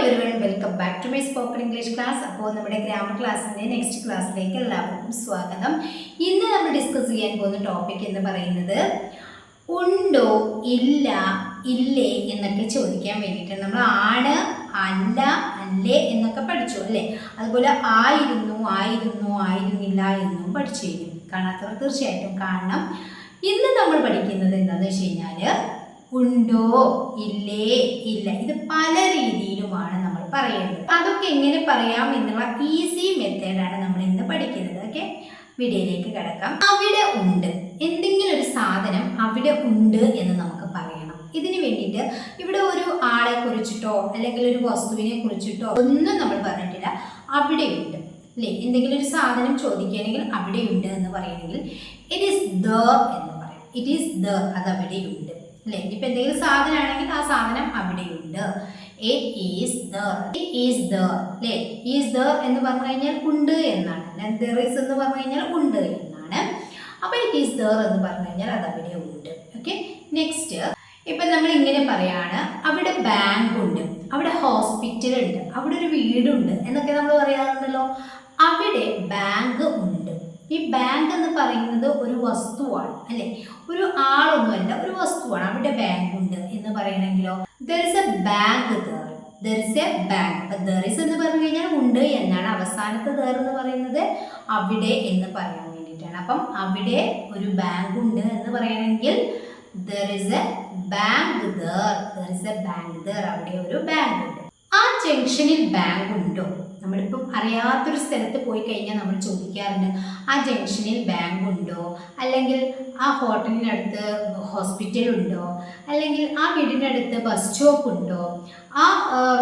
Everyone welcome back to my spoken English class അപ്പോൾ നമ്മുടെ grammar ക്ലാസ്സിന്റെ നെക്സ്റ്റ് ക്ലാസ്സിലേക്ക് എല്ലാവർക്കും സ്വാഗതം. ഇന്ന് നമ്മൾ ഡിസ്കസ് ചെയ്യാൻ പോകുന്ന ടോപ്പിക് എന്ന് പറയുന്നത് ഉണ്ടോ ഇല്ല ഇല്ലേ എന്നൊക്കെ ചോദിക്കാൻ വേണ്ടിയിട്ട് നമ്മൾ ആണ് അല്ല അല്ലേ എന്നൊക്കെ പഠിച്ചു അല്ലേ? അതുപോലെ ആയിരുന്നു ആയിരുന്നു ആയിരുന്നില്ല എന്നും പഠിച്ചു കഴിഞ്ഞു. കാണാത്തവർ തീർച്ചയായിട്ടും കാണണം. ഇന്ന് നമ്മൾ പഠിക്കുന്നത് എന്താണെന്ന് വെച്ച് കഴിഞ്ഞാൽ ഉണ്ടോ? ഇല്ലേ? ഇല്ല. ഇത് പല രീതിയിലുമാണ് നമ്മൾ പറയുന്നത്. അതൊക്കെ എങ്ങനെ പറയാം എന്നുള്ള ഈസി മെത്തേഡാണ് നമ്മൾ ഇന്ന് പഠിക്കുന്നത്. ഓക്കെ വീഡിയോയിലേക്ക് കിടക്കാം. അവിടെ ഉണ്ട്. എന്തെങ്കിലും ഒരു സാധനം അവിടെ ഉണ്ട് എന്ന് നമുക്ക് പറയണം. ഇതിന് വേണ്ടിയിട്ട് ഇവിടെ ഒരു ആളെ കുറിച്ചിട്ടോ അല്ലെങ്കിൽ ഒരു വസ്തുവിനെ കുറിച്ചിട്ടോ ഒന്നും നമ്മൾ പറഞ്ഞിട്ടില്ല. അവിടെയുണ്ട് അല്ലേ? എന്തെങ്കിലും ഒരു സാധനം ചോദിക്കുകയാണെങ്കിൽ അവിടെയുണ്ട് എന്ന് പറയണമെങ്കിൽ ഇറ്റ് ഈസ് ദ എന്ന് പറയാം. ഇറ്റ് ഈസ് ദ അത് അവിടെയുണ്ട് അല്ലേ? ഇനിയിപ്പോൾ എന്തെങ്കിലും സാധനമാണെങ്കിൽ ആ സാധനം അവിടെയുണ്ട്. It is it is is എന്ന് പറഞ്ഞു കഴിഞ്ഞാൽ ഉണ്ട് എന്നാണ്. അല്ലെ ദർ ഈസ് എന്ന് പറഞ്ഞു കഴിഞ്ഞാൽ ഉണ്ട് എന്നാണ്. അപ്പോൾ ഇറ്റ് ഈസ് ദർ എന്ന് പറഞ്ഞു കഴിഞ്ഞാൽ അത് അവിടെ ഉണ്ട്. ഓക്കെ നെക്സ്റ്റ് ഇപ്പം നമ്മൾ ഇങ്ങനെ പറയാണ് അവിടെ ബാങ്ക് ഉണ്ട് അവിടെ ഹോസ്പിറ്റൽ ഉണ്ട് അവിടെ ഒരു വീടുണ്ട് എന്നൊക്കെ നമ്മൾ പറയാറുണ്ടല്ലോ. അവിടെ ബാങ്ക് ഉണ്ട്. ഈ ബാങ്ക് എന്ന് പറയുന്നത് ഒരു വസ്തുവാണ് അല്ലെ? ഒരു ആളൊന്നുമല്ല ഒരു വസ്തുവാണ്. അവിടെ ബാങ്ക് ഉണ്ട് എന്ന് പറയണമെങ്കിലോ there is a bank there there is a bank അപ്പൊ ദർ ഇസ് എന്ന് പറഞ്ഞു കഴിഞ്ഞാൽ ഉണ്ട് എന്നാണ് അവസാനത്തെ ദർ എന്ന് പറയുന്നത്. അവിടെ എന്ന് പറയാൻ വേണ്ടിയിട്ടാണ്. അപ്പം അവിടെ ഒരു ബാങ്ക് ഉണ്ട് എന്ന് പറയണമെങ്കിൽ there is a bank there there is a bank there അവിടെ ഒരു ബാങ്ക് ഉണ്ട്. ജംഗ്ഷനിൽ ബാങ്ക് ഉണ്ടോ? നമ്മളിപ്പം അറിയാത്തൊരു സ്ഥലത്ത് പോയി കഴിഞ്ഞാൽ നമ്മൾ ചോദിക്കാറുണ്ട് ആ ജംഗ്ഷനിൽ ബാങ്ക് ഉണ്ടോ? അല്ലെങ്കിൽ ആ ഹോട്ടലിനടുത്ത് ഹോസ്പിറ്റൽ ഉണ്ടോ? അല്ലെങ്കിൽ ആ വീടിനടുത്ത് ബസ് സ്റ്റോപ്പ് ഉണ്ടോ? ആ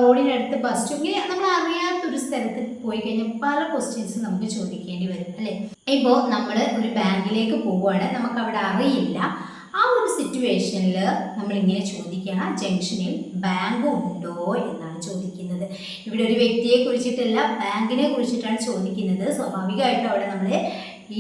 റോഡിനടുത്ത് ബസ് സ്റ്റോപ്പ് ഇങ്ങനെ നമ്മൾ അറിയാത്തൊരു സ്ഥലത്ത് പോയി കഴിഞ്ഞാൽ പല ക്വസ്റ്റ്യൻസ് നമുക്ക് ചോദിക്കേണ്ടി വരും അല്ലേ? ഇപ്പോൾ നമ്മൾ ഒരു ബാങ്കിലേക്ക് പോവുകയാണ് നമുക്ക് അവിടെ അറിയില്ല. ആ ഒരു സിറ്റുവേഷനിൽ നമ്മളിങ്ങനെ ചോദിക്കുകയാണ് ജംഗ്ഷനിൽ ബാങ്ക് ഉണ്ടോ? എന്നാണ് ചോദിക്കുന്നത് ഇവിടെ ഒരു വ്യക്തിയെ കുറിച്ചിട്ടല്ല ബാങ്കിനെ കുറിച്ചിട്ടാണ് ചോദിക്കുന്നത്. സ്വാഭാവികമായിട്ടും അവിടെ നമ്മൾ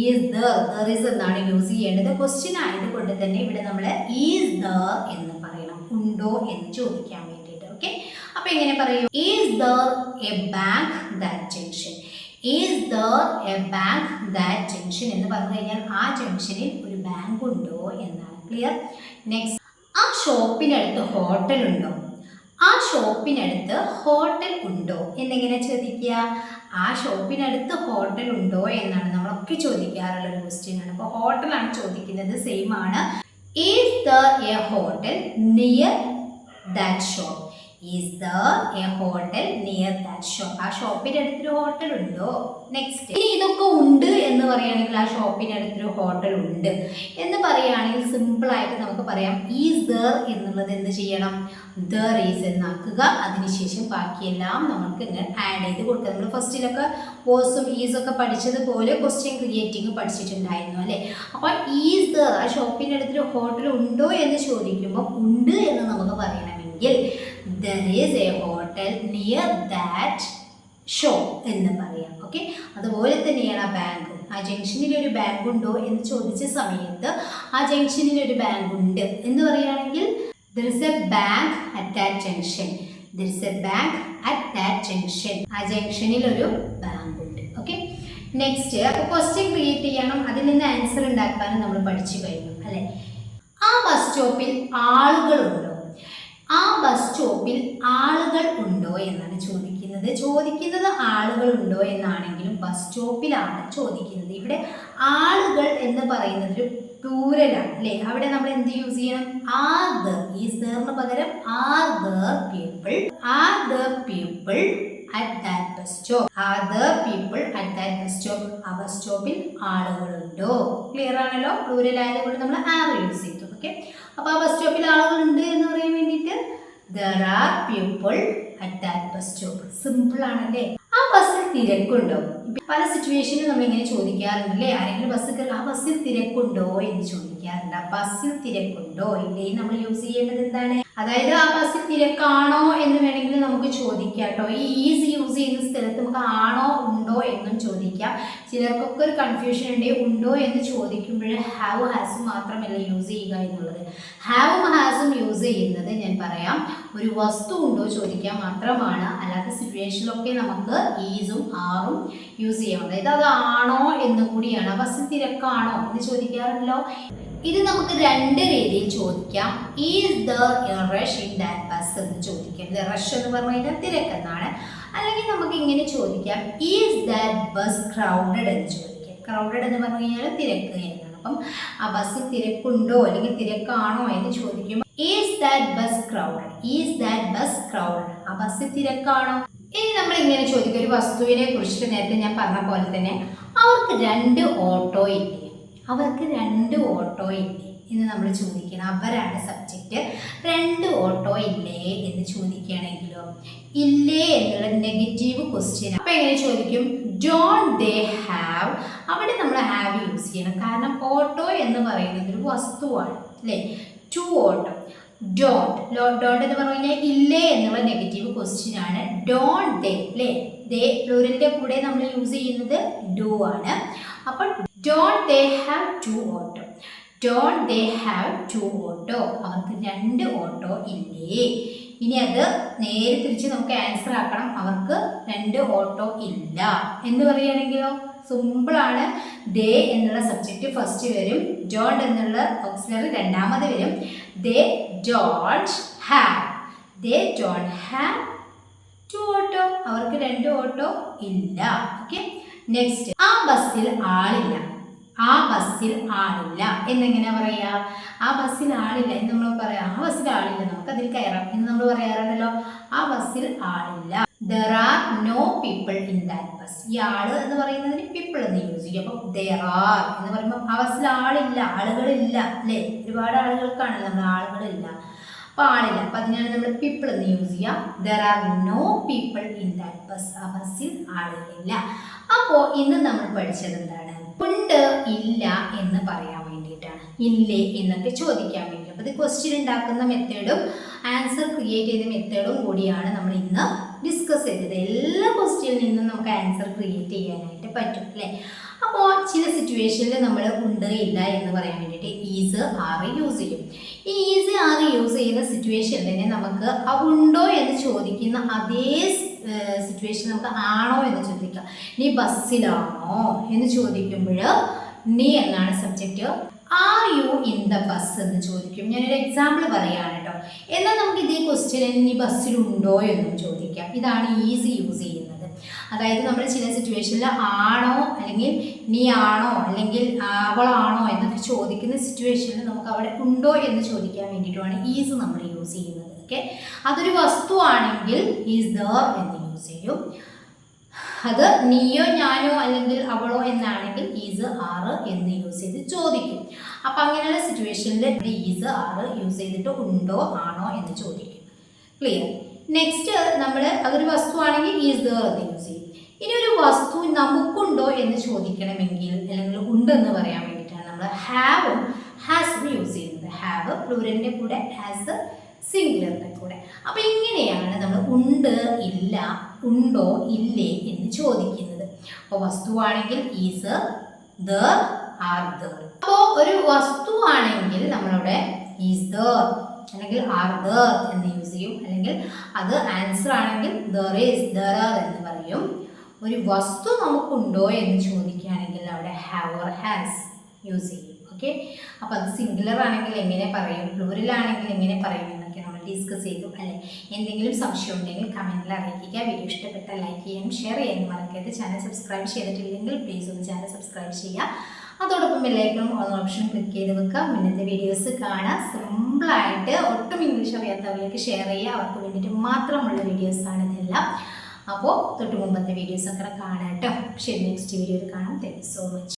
ഈസ് ദ ദർ ഈസ് എന്നാണ് യൂസ് ചെയ്യേണ്ടത്. ക്വസ്റ്റ്യൻ ആയതുകൊണ്ട് തന്നെ ഇവിടെ നമ്മൾ ഈസ് ദ എന്ന് പറയണം. ഉണ്ടോ എന്ന് ചോദിക്കാൻ വേണ്ടിയിട്ട്. ഓക്കെ അപ്പോൾ എങ്ങനെ പറയും? Is the a bank that junction is the a bank that junction എന്ന് പറഞ്ഞു കഴിഞ്ഞാൽ ആ ജംഗ്ഷനിൽ ഒരു ബാങ്ക് ഉണ്ടോ എന്നാണ്. ക്ലിയർ നെക്സ്റ്റ് ആ ഷോപ്പിനടുത്ത് ഹോട്ടൽ ഉണ്ടോ? ആ ഷോപ്പിനടുത്ത് ഹോട്ടൽ ഉണ്ടോ? എന്നെങ്ങനെ ചോദിക്കുക. ആ ഷോപ്പിനടുത്ത് ഹോട്ടൽ ഉണ്ടോ എന്നാണ് നമ്മളൊക്കെ ചോദിക്കാറുള്ള ഒരു ക്വസ്റ്റ്യൻ ആണ്. അപ്പോൾ ഹോട്ടലാണ് ചോദിക്കുന്നത്. സെയിം ആണ്. Is the a hotel near that shop is the a hotel near that shop ആ ഷോപ്പിന്റെ അടുത്തൊരു ഹോട്ടൽ ഉണ്ടോ? നെക്സ്റ്റ് ഇനി ഇതൊക്കെ ഉണ്ട് എന്ന് പറയുകയാണെങ്കിൽ ആ ഷോപ്പിന്റെ അടുത്തൊരു ഹോട്ടൽ ഉണ്ട്. എന്ന് പറയുകയാണെങ്കിൽ സിമ്പിൾ ആയിട്ട് നമുക്ക് പറയാം ഈസ് ദർ എന്നുള്ളത് എന്ത് ചെയ്യണം? ദർ ഈസ് എന്നാക്കുക. അതിനുശേഷം ബാക്കിയെല്ലാം നമുക്ക് ഇങ്ങനെ ആഡ് ചെയ്ത് കൊടുക്കുക നമ്മൾ ഫസ്റ്റിലൊക്കെ വോസും ഈസൊക്കെ പഠിച്ചതുപോലെ ക്വസ്റ്റ്യൻ ക്രിയേറ്റിംഗ് പഠിച്ചിട്ടുണ്ടായിരുന്നു അല്ലേ? അപ്പോൾ ഈസ് ദർ ആ ഷോപ്പിന്റെ അടുത്തൊരു ഹോട്ടൽ ഉണ്ടോ എന്ന് ചോദിക്കുമ്പോൾ ഉണ്ട് എന്ന് നമുക്ക് പറയണമെങ്കിൽ there is a hotel near that shop എന്ന് പറയാം. ഓക്കെ അതുപോലെ തന്നെയാണ് ആ ബാങ്കും ആ ജംഗ്ഷനിൽ ഒരു ബാങ്ക് ഉണ്ടോ എന്ന് ചോദിച്ച സമയത്ത് ആ ജംഗ്ഷനിൽ ഒരു ബാങ്ക് ഉണ്ട് എന്ന് പറയുകയാണെങ്കിൽ there is a bank at that junction there is a bank at that junction ആ ജംഗ്ഷനിൽ ഒരു ബാങ്ക് ഉണ്ട്. ഓക്കെ നെക്സ്റ്റ് അപ്പോൾ ക്വസ്റ്റ്യൻ ക്രിയേറ്റ് ചെയ്യണം. അതിൽ നിന്ന് ആൻസർ ഉണ്ടാക്കാനും നമ്മൾ പഠിച്ചു കഴിഞ്ഞു. അല്ലേ? ആ ബസ് സ്റ്റോപ്പിൽ ആളുകളുണ്ടോ? ആ ബസ് സ്റ്റോപ്പിൽ ആളുകൾ ഉണ്ടോ എന്നാണ് ചോദിക്കുന്നത്. ചോദിക്കുന്നത് ആളുകൾ ഉണ്ടോ എന്നാണെങ്കിലും ബസ് സ്റ്റോപ്പിലാണ് ചോദിക്കുന്നത്. ഇവിടെ ആളുകൾ എന്ന് പറയുന്നത് ഒരു പ്ലൂരലാണ് അല്ലേ അവിടെ നമ്മൾ എന്ത് യൂസ് ചെയ്യണം? ആർ ദ ഈ സേറിന് പകരം are the people are the people at that bus stop are the people at that bus സ്റ്റോപ്പിൽ ആളുകളുണ്ടോ ക്ലിയർ ആണല്ലോ? പ്ലൂരൽ ആയതുകൊണ്ട് നമ്മൾ ആർ യൂസ് ചെയ്തു. ഓക്കെ. അപ്പോൾ ആ ബസ് സ്റ്റോപ്പിൽ ആളുകളുണ്ട് എന്ന് പറയാൻ വേണ്ടിയിട്ട് there are people at that bus stop simple ആണല്ലേ? ആ ബസ്സിൽ തിരക്കുണ്ടോ? പല സിറ്റുവേഷനിൽ നമ്മൾ ഇങ്ങനെ ചോദിക്കാറുണ്ട് അല്ലേ? ആരെങ്കിലും ബസ്സിൽ കയറി ആ ബസ്സിൽ തിരക്കുണ്ടോ എന്ന് ചോദിക്കാറുണ്ട്. ആ ബസ്സിൽ തിരക്കുണ്ടോ ഇല്ലേ? നമ്മൾ യൂസ് ചെയ്യേണ്ടത് എന്താണ്? അതായത് ആ ബസ്സിൽ തിരക്കാണോ എന്ന് വേണമെങ്കിൽ നമുക്ക് ചോദിക്കാം കേട്ടോ. ഈ ഈസ് യൂസ് ചെയ്യുന്ന സ്ഥലത്ത് നമുക്ക് ആണോ ഉണ്ടോ എന്നും ചോദിക്കാം. ചിലർക്കൊക്കെ ഒരു കൺഫ്യൂഷൻ ഉണ്ട്. ഉണ്ടോ എന്ന് ചോദിക്കുമ്പോൾ ഹാവ് ഹാസ് മാത്രമല്ല യൂസ് ചെയ്യുക എന്നുള്ളത്. ഹാവും ഹാസും യൂസ് ചെയ്യുന്നത് ഞാൻ പറയാം. ഒരു വസ്തു ഉണ്ടോ ചോദിക്കാൻ മാത്രമാണ്. അല്ലാത്ത സിറ്റുവേഷനിലൊക്കെ നമുക്ക് ഈസും ആറും യൂസ് ചെയ്യാം. അതായത് അത് ആണോ എന്ന് കൂടിയാണ്. ബസ് തിരക്കാണോ എന്ന് ചോദിക്കാറുണ്ടല്ലോ. ഇത് നമുക്ക് രണ്ട് രീതിയിൽ ചോദിക്കാം. Is the rush in that bus എന്ന് ചോദിക്കാം. റഷ് എന്ന് പറഞ്ഞു കഴിഞ്ഞാൽ തിരക്കെന്നാണ്. അല്ലെങ്കിൽ നമുക്ക് ഇങ്ങനെ ചോദിക്കാം ഈസ് ദാറ്റ് ബസ് ക്രൗഡഡ് എന്ന് ചോദിക്കാം. ക്രൗഡഡ് എന്ന് പറഞ്ഞു കഴിഞ്ഞാൽ തിരക്ക് എന്നാണ് അപ്പം ആ ബസ് തിരക്കുണ്ടോ അല്ലെങ്കിൽ തിരക്കാണോ എന്ന് ചോദിക്കുമ്പോൾ is that bus crowded is that bus crowded ആ ബസ് തിരക്കാണോ? ഇനി നമ്മൾ ഇങ്ങനെ ചോദിക്കും ഒരു വസ്തുവിനെ കുറിച്ചിട്ട് നേരത്തെ ഞാൻ പറഞ്ഞ പോലെ തന്നെ അവർക്ക് രണ്ട് ഓട്ടോ ഇല്ലേ? അവർക്ക് രണ്ട് ഓട്ടോ ഇല്ലേ? എന്ന് നമ്മൾ ചോദിക്കണം അവരാണ് സബ്ജക്റ്റ് രണ്ട് ഓട്ടോ ഇല്ലേ എന്ന് ചോദിക്കുകയാണെങ്കിലോ? ഇല്ലേ എന്നുള്ള നെഗറ്റീവ് ക്വസ്റ്റ്യൻ അപ്പം എങ്ങനെ ചോദിക്കും? ഡോൺ ദേ ഹാവ് അവിടെ നമ്മൾ ഹാവ് യൂസ് ചെയ്യണം. കാരണം ഓട്ടോ എന്ന് പറയുന്നത് ഒരു വസ്തുവാണ് അല്ലേ? ടു ഓട്ടോ ഡോണ്ട് ഡോണ്ട് എന്ന് പറഞ്ഞു കഴിഞ്ഞാൽ ഇല്ലേ എന്നുള്ള നെഗറ്റീവ് ക്വസ്റ്റ്യൻ ആണ്. ഡോണ്ട് ദേ അല്ലേ? ദേ പ്ലൂരലിന്റെ കൂടെ നമ്മൾ യൂസ് ചെയ്യുന്നത് ഡു ആണ്. അപ്പോൾ don't they have two auto don't they have two auto അവർക്ക് രണ്ട് ഓട്ടോ ഇല്ലേ? ഇനി അത് നേരെ തിരിച്ച് നമുക്ക് ആൻസർ ആക്കണം. അവർക്ക് രണ്ട് ഓട്ടോ ഇല്ല. എന്ന് പറയുകയാണെങ്കിലോ? സിമ്പിളാണ് ദേ എന്നുള്ള സബ്ജക്റ്റ് ഫസ്റ്റ് വരും. ഡോണ്ട് എന്നുള്ള ഓക്സിലറി രണ്ടാമത് വരും. They don't have they don't have two auto അവർക്ക് രണ്ട് ഓട്ടോ ഇല്ല. ഓക്കെ നെക്സ്റ്റ് ആ ബസ്സിൽ ആളില്ല. ആ ബസ്സിൽ ആളില്ല. എന്നെങ്ങനെ പറയാ? ആ ബസ്സിൽ ആളില്ല എന്ന് നമ്മൾ പറയാം. ആ ബസ്സിൽ ആളില്ല. നമുക്ക് അതിൽ കയറാം എന്ന് നമ്മൾ പറയാറുണ്ടല്ലോ. ആ ബസ്സിൽ ആളില്ല. There are no people in that bus ഈ ആൾ എന്ന് പറയുന്നതിന് പീപ്പിൾ എന്ന് യൂസ് ചെയ്യും അപ്പം ദർ ആർ എന്ന് പറയുമ്പോൾ ആ ബസ്സിൽ ആളില്ല. ആളുകളില്ല അല്ലേ? ഒരുപാട് ആളുകൾക്കാണ് നമ്മൾ ആളുകളില്ല. അപ്പോൾ ആളില്ല. അപ്പം അതിനാണ് നമ്മൾ പീപ്പിൾ എന്ന് യൂസ് ചെയ്യാം. There are no people in that bus ആ ബസ്സിൽ ആളുകളില്ല അപ്പോൾ ഇന്ന് നമ്മൾ പഠിച്ചത് എന്താണ്? ഉണ്ട് ഇല്ല എന്ന് പറയാൻ വേണ്ടിയിട്ടാണ്. ഇല്ലേ എന്നൊക്കെ ചോദിക്കാൻ വേണ്ടി. അപ്പോൾ ഇത് ക്വസ്റ്റ്യൻ ഉണ്ടാക്കുന്ന മെത്തേഡും ആൻസർ ക്രിയേറ്റ് ചെയ്ത മെത്തേഡും കൂടിയാണ് നമ്മൾ ഇന്ന് ഡിസ്കസ് ചെയ്തത്. എല്ലാ ക്വസ്റ്റ്യനിൽ നിന്നും നമുക്ക് ആൻസർ ക്രിയേറ്റ് ചെയ്യാനായിട്ട് പറ്റും അല്ലേ? അപ്പോൾ ചില സിറ്റുവേഷനിൽ നമ്മൾ ഉണ്ട് ഇല്ല എന്ന് പറയാൻ വേണ്ടിയിട്ട് ഈസ് ആറ് യൂസ് ചെയ്യും. ഈ ഈസ് ആറ് യൂസ് ചെയ്യുന്ന സിറ്റുവേഷനിൽ തന്നെ നമുക്ക് ആ ഉണ്ടോ എന്ന് ചോദിക്കുന്ന അതേ സിറ്റുവേഷൻ നമുക്ക് ആണോ എന്ന് ചോദിക്കാം. നീ ബസ്സിലാണോ എന്ന് ചോദിക്കുമ്പോൾ നീ എന്നാണ് subject are you in the bus എന്ന് ചോദിക്കും. ഞാനൊരു എക്സാമ്പിൾ പറയുകയാണ് കേട്ടോ എന്നാൽ നമുക്ക് ഇതേ ക്വസ്റ്റ്യൻ നീ ബസ്സിലുണ്ടോ എന്നും ചോദിക്കാം. ഇതാണ് ഈസി യൂസ് ചെയ്യുന്നത്. അതായത് നമ്മൾ ചില സിറ്റുവേഷനിൽ ആണോ അല്ലെങ്കിൽ നീ ആണോ അല്ലെങ്കിൽ അവളാണോ എന്നൊക്കെ ചോദിക്കുന്ന സിറ്റുവേഷനിൽ നമുക്ക് അവിടെ ഉണ്ടോ എന്ന് ചോദിക്കാൻ വേണ്ടിയിട്ടുമാണ് ഈസ് നമ്മൾ യൂസ് ചെയ്യുന്നത്. ഓക്കെ അതൊരു വസ്തു ആണെങ്കിൽ ഈസ് ദ എന്ന് യൂസ് ചെയ്യും. അത് നീയോ ഞാനോ അല്ലെങ്കിൽ അവളോ എന്നാണെങ്കിൽ ഈസ് ആറ് എന്ന് യൂസ് ചെയ്ത് ചോദിക്കും. അപ്പം അങ്ങനെയുള്ള സിറ്റുവേഷനിൽ ഈസ് ആറ് യൂസ് ചെയ്തിട്ട് ഉണ്ടോ ആണോ എന്ന് ചോദിക്കും. ക്ലിയർ നെക്സ്റ്റ് നമ്മൾ അതൊരു വസ്തു ആണെങ്കിൽ ഈസ് ദർ എന്ന് യൂസ് ചെയ്യും. ഇനി ഒരു വസ്തു നമുക്കുണ്ടോ എന്ന് ചോദിക്കണമെങ്കിൽ അല്ലെങ്കിൽ ഉണ്ടെന്ന് പറയാൻ വേണ്ടിയിട്ടാണ് നമ്മൾ ഹാവ് ഹാസ് യൂസ് ചെയ്യുന്നത്. ഹാവ് പ്ലൂരലിന്റെ കൂടെ ഹാസ് സിംഗുലറിന്റെ കൂടെ. അപ്പോൾ ഇങ്ങനെയാണ് നമ്മൾ ഉണ്ട് ഇല്ല ഉണ്ടോ ഇല്ലേ എന്ന് ചോദിക്കുന്നത്. അപ്പോൾ വസ്തുവാണെങ്കിൽ ഈസ് ദ ആർ ദർ അപ്പോൾ ഒരു വസ്തുവാണെങ്കിൽ നമ്മളവിടെ ഈസ് ദർ അല്ലെങ്കിൽ ആർ ദർ എന്ന് യൂസ് ചെയ്യും. അല്ലെങ്കിൽ അത് ആൻസർ ആണെങ്കിൽ ദർ ഈസ് ദർ എന്ന് പറയും. ഒരു വസ്തു നമുക്കുണ്ടോ എന്ന് ചോദിക്കുകയാണെങ്കിൽ അവിടെ ഹാവ് ഓർ ഹാസ് യൂസ് ചെയ്യും. ഓക്കെ അപ്പോൾ അത് സിംഗുലർ ആണെങ്കിൽ എങ്ങനെ പറയും? പ്ലൂരൽ ആണെങ്കിൽ എങ്ങനെ പറയും? ഡിസ്കസ് ചെയ്തു അല്ലേ? എന്തെങ്കിലും സംശയം ഉണ്ടെങ്കിൽ കമന്റിൽ അറിയിക്കുക. വീഡിയോ ഇഷ്ടപ്പെട്ട ലൈക്ക് ചെയ്യാനും ഷെയർ ചെയ്യാനും മറക്കരുത്. ചാനൽ സബ്സ്ക്രൈബ് ചെയ്തിട്ടില്ലെങ്കിൽ പ്ലീസ് ഒന്ന് ചാനൽ സബ്സ്ക്രൈബ് ചെയ്യുക. അതോടൊപ്പം എല്ലാവർക്കും ഓൺ ഓപ്ഷൻ ക്ലിക്ക് ചെയ്ത് വെക്കുക. മുന്നത്തെ വീഡിയോസ് കാണാം സിമ്പിളായിട്ട് ഒട്ടും ഇംഗ്ലീഷ് അറിയാത്തവരിലേക്ക് ഷെയർ ചെയ്യുക. അവർക്ക് വേണ്ടിയിട്ട് മാത്രമുള്ള വീഡിയോസാണ് ഇതെല്ലാം. അപ്പോൾ തൊട്ട് മുമ്പത്തെ വീഡിയോസൊക്കെ കാണാം കേട്ടോ. ശരി നെക്സ്റ്റ് വീഡിയോയിൽ കാണാം. Thank so much